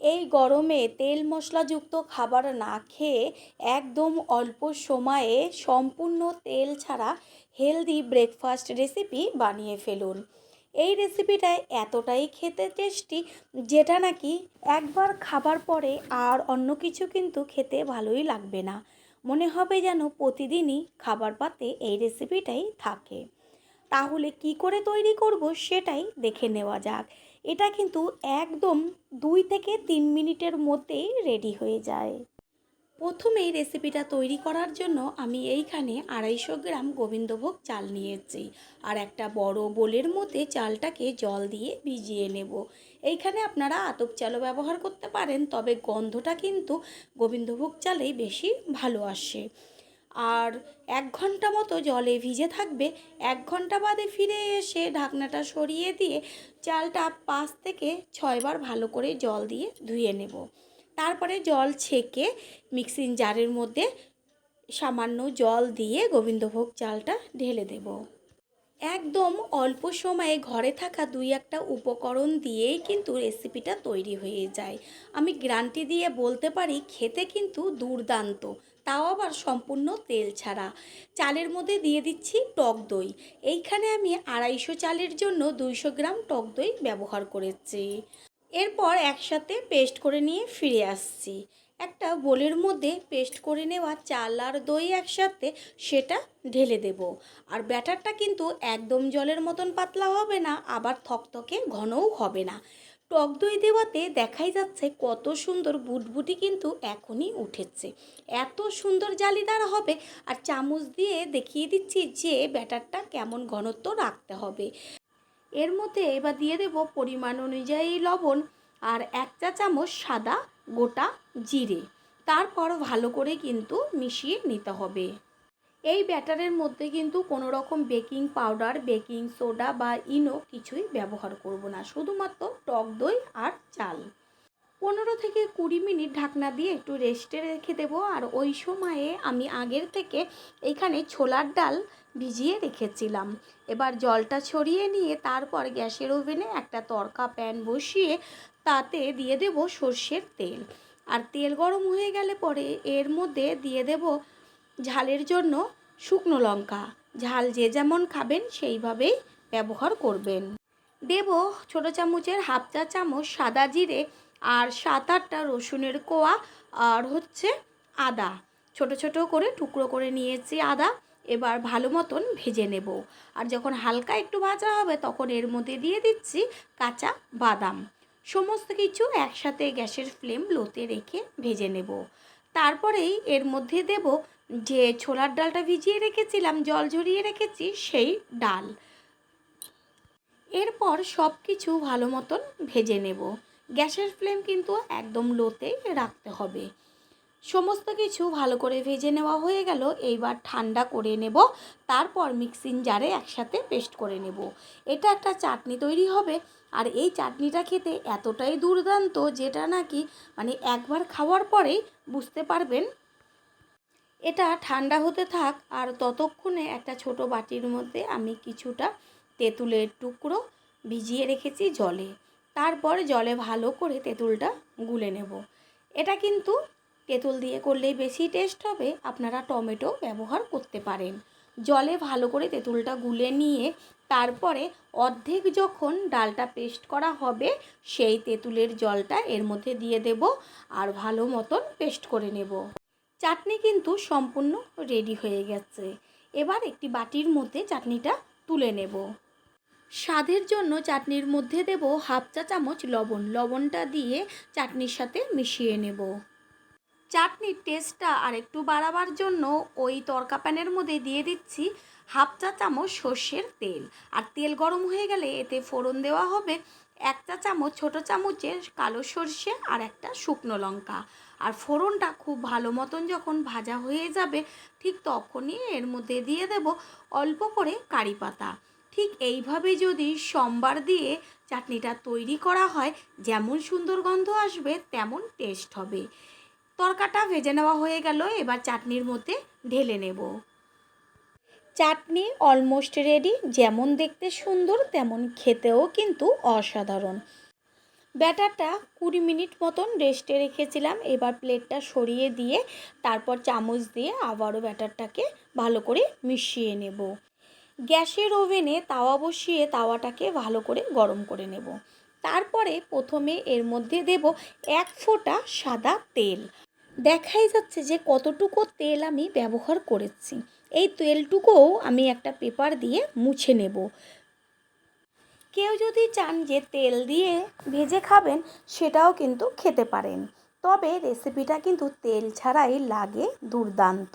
এই গরমে তেল মশলাযুক্ত খাবার না খেয়ে একদম অল্প সময়ে সম্পূর্ণ তেল ছাড়া হেলদি ব্রেকফাস্ট রেসিপি বানিয়ে ফেলুন। এই রেসিপিটা এতটাই খেতে টেস্টি যেটা নাকি একবার খাবার পরে আর অন্য কিছু কিন্তু খেতে ভালোই লাগবে না। মনে হবে যেন প্রতিদিনই খাবার পাতে এই রেসিপিটাই থাকে। তাহলে কি করে তৈরি করব সেটাই দেখে নেওয়া যাক। এটা কিন্তু একদম দুই থেকে তিন মিনিটের মধ্যেই রেডি হয়ে যায়। প্রথমেই রেসিপিটা তৈরি করার জন্য আমি এইখানে আড়াইশো গ্রাম গোবিন্দভোগ চাল নিয়েছি আর একটা বড় বোলের মধ্যে চালটাকে জল দিয়ে ভিজিয়ে নেব। এইখানে আপনারা আতপ চালও ব্যবহার করতে পারেন, তবে গন্ধটা কিন্তু গোবিন্দভোগ চালেই বেশি ভালো আসে। আর এক ঘণ্টা মতো জলে ভিজে থাকবে। এক ঘণ্টা বাদে ফিরে এসে ঢাকনাটা সরিয়ে দিয়ে চালটা পাঁচ থেকে ছয়বার ভালো করে জল দিয়ে ধুয়ে নেব। তারপরে জল ছেঁকে মিক্সিং জারের মধ্যে সামান্য জল দিয়ে গোবিন্দভোগ চালটা ঢেলে দেব। একদম অল্প সময়ে ঘরে থাকা দুই একটা উপকরণ দিয়েই কিন্তু রেসিপিটা তৈরি হয়ে যায়। আমি গ্রান্টি দিয়ে বলতে পারি, খেতে কিন্তু দুর্দান্ত, তাও আবার সম্পূর্ণ তেল ছাড়া। চালের মধ্যে দিয়ে দিচ্ছি টক দই। এইখানে আমি আড়াইশো চালের জন্য দুইশো গ্রাম টক দই ব্যবহার করেছি। এরপর একসাথে পেস্ট করে নিয়ে ফিরে আসছি। একটা বোলের মধ্যে পেস্ট করে নেওয়া চাল আর দই একসাথে সেটা ঢেলে দেব। আর ব্যাটারটা কিন্তু একদম জলের মতন পাতলা হবে না, আবার থকথকে ঘনও হবে না। টক দই দেওয়াতে দেখাই যাচ্ছে কত সুন্দর বুটবুটি কিন্তু এখনই উঠেছে। এত সুন্দর জালিদার হবে, আর চামচ দিয়ে দেখিয়ে দিচ্ছি যে ব্যাটারটা কেমন ঘনত্ব রাখতে হবে। এর মধ্যে এবার দিয়ে দেব পরিমাণ অনুযায়ী লবণ আর এক চা চামচ সাদা গোটা জিরে। তারপর ভালো করে কিন্তু মিশিয়ে নিতে হবে। এই ব্যাটারের মধ্যে কিন্তু কোনো রকম বেকিং পাউডার, বেকিং সোডা বা ইনো কিছুই ব্যবহার করব না, শুধুমাত্র টক দই আর চাল। পনেরো থেকে কুড়ি মিনিট ঢাকনা দিয়ে একটু রেস্টে রেখে দেবো। আর ওই সময়ে আমি আগের থেকে এখানে ছোলার ডাল ভিজিয়ে রেখেছিলাম। এবার জলটা ছড়িয়ে নিয়ে তারপর গ্যাসের ওভেনে একটা তরকা প্যান বসিয়ে তাতে দিয়ে দেব সর্ষের তেল। আর তেল গরম হয়ে গেলে পরে এর মধ্যে দিয়ে দেব ঝালের জন্য শুকনো লঙ্কা। ঝাল যে যেমন খাবেন সেইভাবেই ব্যবহার করবেন। দেব ছোটো চামচের হাফ চা চামচ সাদা জিরে আর সাত আটটা রসুনের কোয়া আর হচ্ছে আদা। ছোট ছোট করে টুকরো করে নিয়েছি আদা। এবার ভালো মতন ভেজে নেব। আর যখন হালকা একটু ভাজা হবে, তখন এর মধ্যে দিয়ে দিচ্ছি কাঁচা বাদাম। সমস্ত কিছু একসাথে গ্যাসের ফ্লেম লোতে রেখে ভেজে নেব। তারপরেই এর মধ্যে দেব যে ছোলার ডালটা ভিজিয়ে রেখেছিলাম, জল ঝরিয়ে রেখেছি, সেই ডাল। এরপর সব কিছু ভালো মতন ভেজে নেব। গ্যাসের ফ্লেম কিন্তু একদম লোতে রাখতে হবে। সমস্ত কিছু ভালো করে ভেজে নেওয়া হয়ে গেল। এইবার ঠান্ডা করে নেব। তারপর মিক্সিং জারে একসাথে পেস্ট করে নেব। এটা একটা চাটনি তৈরি হবে। আর এই চাটনিটা খেতে এতটাই দুর্দান্ত যেটা নাকি মানে একবার খাওয়ার পরেই বুঝতে পারবেন। এটা ঠান্ডা হতে থাক আর ততক্ষণে একটা ছোট বাটির মধ্যে আমি কিছুটা তেঁতুলের টুকরো ভিজিয়ে রেখেছি জলে। তারপর জলে ভালো করে তেঁতুলটা গুলে নেব। এটা কিন্তু তেঁতুল দিয়ে করলেই বেশি টেস্ট হবে, আপনারা টমেটো ব্যবহার করতে পারেন। জলে ভালো করে তেঁতুলটা গুলে নিয়ে, তারপরে অর্ধেক যখন ডালটা পেস্ট করা হবে, সেই তেঁতুলের জলটা এর মধ্যে দিয়ে দেব আর ভালো মতন পেস্ট করে নেব। চাটনি কিন্তু সম্পূর্ণ রেডি হয়ে গেছে। এবার একটি বাটির মধ্যে চাটনিটা তুলে নেব। স্বাদের জন্য চাটনির মধ্যে দেব হাফ চা চামচ লবণ। লবণটা দিয়ে চাটনির সাথে মিশিয়ে নেব। চাটনির টেস্টটা আর একটু বাড়াবার জন্য ওই তরকা প্যানের মধ্যে দিয়ে দিচ্ছি হাফ চা চামচ সর্ষের তেল। আর তেল গরম হয়ে গেলে এতে ফোড়ন দেওয়া হবে এক চা চামচ ছোটো চামচের কালো সর্ষে আর একটা শুকনো লঙ্কা। আর ফোড়নটা খুব ভালো মতন যখন ভাজা হয়ে যাবে, ঠিক তখনই এর মধ্যে দিয়ে দেব অল্প করে কারি পাতা। ঠিক এইভাবে যদি সোমবার দিয়ে চাটনিটা তৈরি করা হয়, যেমন সুন্দর গন্ধ আসবে, তেমন টেস্ট হবে। তরকাটা ভেজে নেওয়া হয়ে গেল, এবার চাটনির মধ্যে ঢেলে নেব। চাটনি অলমোস্ট রেডি যেমন দেখতে সুন্দর, তেমন খেতেও কিন্তু অসাধারণ। ব্যাটারটা কুড়ি মিনিট মতন রেস্টে রেখেছিলাম, এবার প্লেটটা সরিয়ে দিয়ে, তারপর চামচ দিয়ে আবারও ব্যাটারটাকে ভালো করে মিশিয়ে নেব। গ্যাসের ওভেনে তাওয়া বসিয়ে তাওয়াটাকে ভালো করে গরম করে নেব। তারপরে প্রথমে এর মধ্যে দেব এক ফোঁটা সাদা তেল। দেখাই যাচ্ছে যে কতটুকু তেল আমি ব্যবহার করেছি। এই তেলটুকুও আমি একটা পেপার দিয়ে মুছে নেব। কেউ যদি চান যে তেল দিয়ে ভেজে খাবেন, সেটাও কিন্তু খেতে পারেন। তবে রেসিপিটা কিন্তু তেল ছাড়াই লাগে দুর্দান্ত।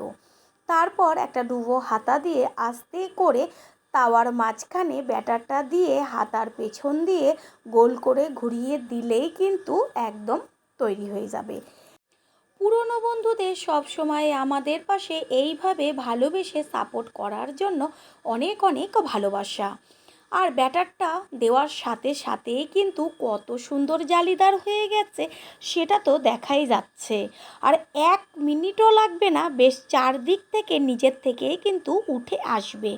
তারপর একটা ডুবো হাতা দিয়ে আস্তে করে তাওয়ার মাঝখানে ব্যাটারটা দিয়ে হাতার পেছন দিয়ে গোল করে ঘুরিয়ে দিলেই কিন্তু একদম তৈরি হয়ে যাবে। পুরনো বন্ধুদের সব সময় আমাদের পাশে এইভাবে ভালোবেসে সাপোর্ট করার জন্য অনেক অনেক ভালোবাসা। আর ব্যাটারটা দেওয়ার সাথে, সাথেই কিন্তু কত সুন্দর জালিদার হয়ে গেছে, সেটা তো দেখাই যাচ্ছে। আর এক মিনিটও লাগবে না, বেশ চারদিক থেকে, নিজের থেকেই কিন্তু উঠে আসবে।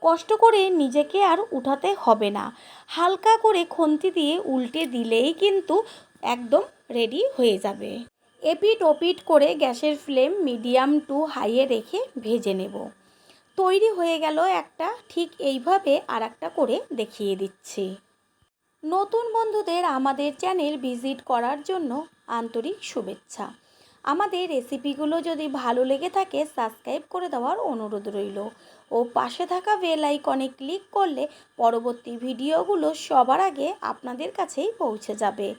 কষ্ট করে নিজেকে আর উঠাতে হবে না। হালকা করে খন্তি দিয়ে উল্টে দিলেই কিন্তু একদম রেডি হয়ে যাবে। এপিট ওপিট করে গ্যাসের ফ্লেম মিডিয়াম টু হাইয়ে রেখে ভেজে নেব। তৈরি হয়ে গেল একটা, ঠিক এইভাবে আর করে দেখিয়ে দিচ্ছি। নতুন বন্ধুদের আমাদের চ্যানেল ভিজিট করার জন্য আন্তরিক শুভেচ্ছা। আমাদের রেসিপিগুলো যদি ভালো লেগে থাকে, সাবস্ক্রাইব করে দেওয়ার অনুরোধ রইল। ও পাশে থাকা বেল আইকনে ক্লিক করলে পরবর্তী ভিডিওগুলো সবার আগে আপনাদের কাছেই পৌঁছে যাবে।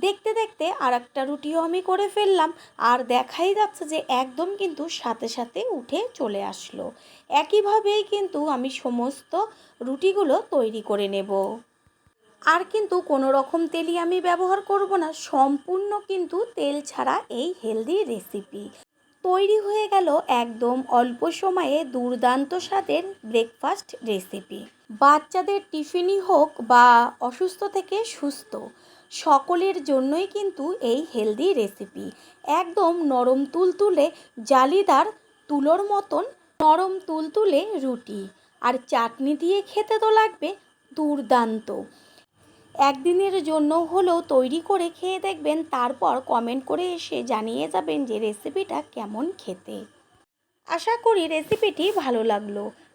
দেখতে দেখতে আর একটা রুটিও আমি করে ফেললাম। আর দেখাই যাচ্ছে যে একদম কিন্তু সাথে সাথে উঠে চলে আসলো। একইভাবেই কিন্তু আমি সমস্ত রুটিগুলো তৈরি করে নেব। আর কিন্তু কোনো রকম তেলই আমি ব্যবহার করব না। সম্পূর্ণ কিন্তু তেল ছাড়া এই হেলদি রেসিপি। তৈরি হয়ে গেল একদম অল্প সময়ে দুর্দান্ত স্বাদের ব্রেকফাস্ট রেসিপি। বাচ্চাদের টিফিনই হোক বা অসুস্থ থেকে সুস্থ সকলের জন্যই কিন্তু এই হেলদি রেসিপি একদম নরম তুলতুলে জালিদার তুলোর মতন নরম তুলতুলে রুটি। আর চাটনি দিয়ে খেতে তো লাগবে দুর্দান্ত। একদিনের জন্য হলেও তৈরি করে খেয়ে দেখবেন, তারপর কমেন্ট করে এসে জানিয়ে যাবেন যে রেসিপিটা কেমন খেতে। আশা করি রেসিপিটি ভালো লাগল।